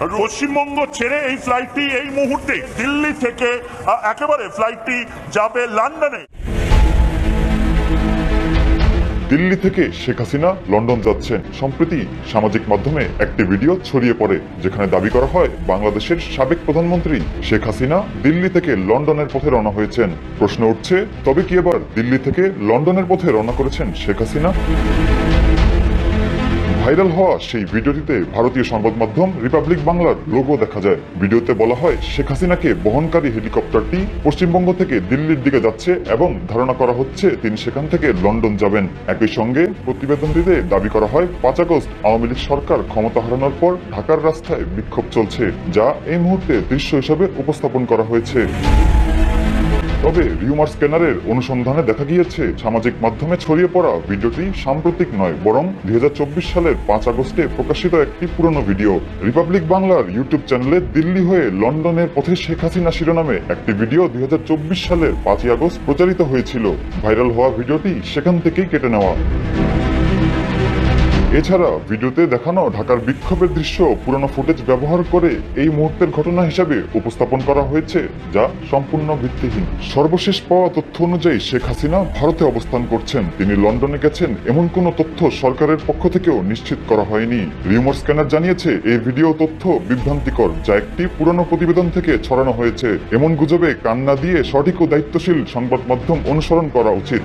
পশ্চিমবঙ্গ ছেড়ে এই ফ্লাইটটি এই মুহূর্তে দিল্লি থেকে একেবারে ফ্লাইটটি যাবে লন্ডনে। দিল্লি থেকে শেখ হাসিনা লন্ডন যাচ্ছেন। সম্প্রতি সামাজিক মাধ্যমে একটি ভিডিও ছড়িয়ে পড়ে, যেখানে দাবি করা হয় বাংলাদেশের সাবেক প্রধানমন্ত্রী শেখ হাসিনা দিল্লি থেকে লন্ডনের পথে রওনা হয়েছেন। প্রশ্ন উঠছে, তবে কি এবার দিল্লি থেকে লন্ডনের পথে রওনা করেছেন শেখ হাসিনা? ভাইরাল হওয়া সেই ভিডিওটিতে ভারতীয় সংবাদ মাধ্যম রিপাবলিক বাংলার লোগো দেখা যায়। ভিডিওতে বলা হয়, শেখ হাসিনাকে বহনকারী হেলিকপ্টারটি পশ্চিমবঙ্গ থেকে দিল্লির দিকে যাচ্ছে এবং ধারণা করা হচ্ছে তিনি সেখান থেকে লন্ডন যাবেন। একই সঙ্গে প্রতিবেদনটিতে দাবি করা হয়, পাঁচ আগস্ট আওয়ামী লীগ সরকার ক্ষমতা হারানোর পর ঢাকার রাস্তায় বিক্ষোভ চলছে, যা এই মুহূর্তে দৃশ্য হিসাবে উপস্থাপন করা হয়েছে। তবে রিউমার স্ক্যানারের অনুসন্ধানে দেখা গিয়েছে, সামাজিক মাধ্যমে ছড়িয়ে পড়া ভিডিওটি সাম্প্রতিক নয়, বরং দুই হাজার চব্বিশ সালের পাঁচ আগস্টে প্রকাশিত একটি পুরনো ভিডিও। রিপাবলিক বাংলার ইউটিউব চ্যানেলে দিল্লি হয়ে লন্ডনের পথে শেখ হাসিনা শিরোনামে একটি ভিডিও দুই হাজার চব্বিশ সালের পাঁচই আগস্ট প্রচারিত হয়েছিল। ভাইরাল হওয়া ভিডিওটি সেখান থেকেই কেটে নেওয়া। এছাড়া ভিডিওতে দেখানো ঢাকার বিক্ষোভের দৃশ্য পুরনো ফুটেজ ব্যবহার করে এই মুহূর্তের ঘটনা হিসাবে উপস্থাপন করা হয়েছে, যা সম্পূর্ণ ভিত্তিহীন। সর্বশেষ পাওয়া তথ্য অনুযায়ী শেখ হাসিনা ভারতে অবস্থান করছেন। তিনি লন্ডনে গেছেন। এমন কোনো তথ্য সরকারের পক্ষ থেকেও নিশ্চিত করা হয়নি। রিউমার স্ক্যানার জানিয়েছে, এই ভিডিও তথ্য বিভ্রান্তিকর, যা একটি পুরনো প্রতিবেদন থেকে ছড়ানো হয়েছে। এমন গুজবে কান্না দিয়ে সঠিক ও দায়িত্বশীল সংবাদ মাধ্যম অনুসরণ করা উচিত।